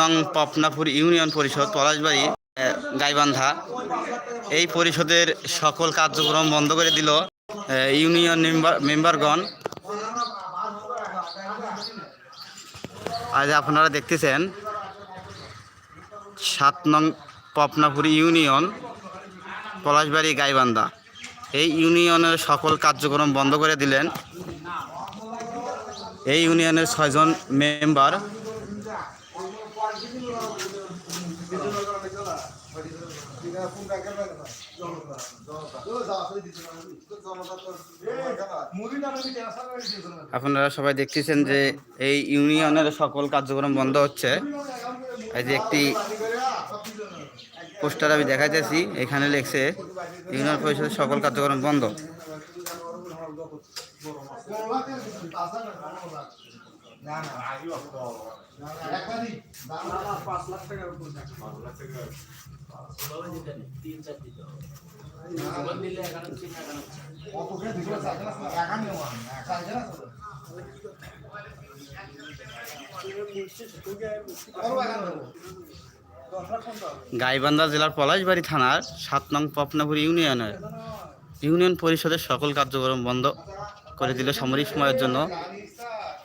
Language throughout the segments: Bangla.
নং পাপনাপুর ইউনিয়ন পরিষদ, পলাশবাড়ি গাইবান্ধা। এই পরিষদের সকল কার্যক্রম বন্ধ করে দিল ইউনিয়ন মেম্বার মেম্বারগণ। আজ আপনারা দেখতেছেন, সাত নং পাপনাপুর ইউনিয়ন, পলাশবাড়ি, গাইবান্ধা। এই ইউনিয়নের সকল কার্যক্রম বন্ধ করে দিলেন। এই ইউনিয়নের ছয়জন মেম্বার। আপনারা সবাই দেখতেছেন যে এই ইউনিয়নের সকল কার্যক্রম বন্ধ হচ্ছে। এই যে একটি পোস্টার আমি দেখাইতেছি, এখানে লেখছে, ইউনিয়ন পরিষদের সকল কার্যক্রম বন্ধ। গাইবান্ধা জেলার পলাশবাড়ি থানার সাত নং পাপনাপুর ইউনিয়নের ইউনিয়ন পরিষদের সকল কার্যক্রম বন্ধ করে দিল সামরিক সময়ের জন্য।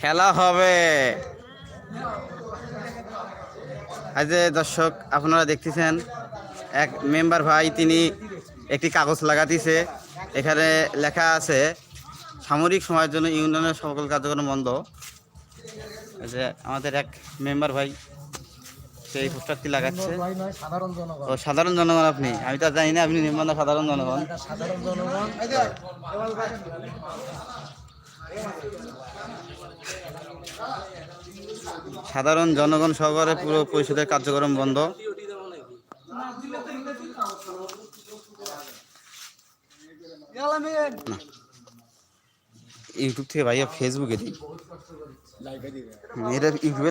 খেলা হবে। আজ দর্শক, আপনারা দেখতেছেন, এক মেম্বার ভাই, তিনি একটি কাগজ লাগাতিছে। এখানে লেখা আছে সামরিক সময়ের জন্য ইউনিয়নের সকল কার্যক্রম বন্ধ। যে আমাদের এক মেম্বার ভাই সেই পোস্টারটি লাগাচ্ছে। ও সাধারণ জনগণ আপনি? আমি তো জানি না, আপনি মেম্বার না সাধারণ জনগণ। সাধারণ জনগণ সাধারণ জনগণ সহকারে পুরো পরিষদের কার্যক্রম বন্ধ। ইউটিউব থেকে ভাইয়া ফেসবুকে দিই এটা ইউটিউবে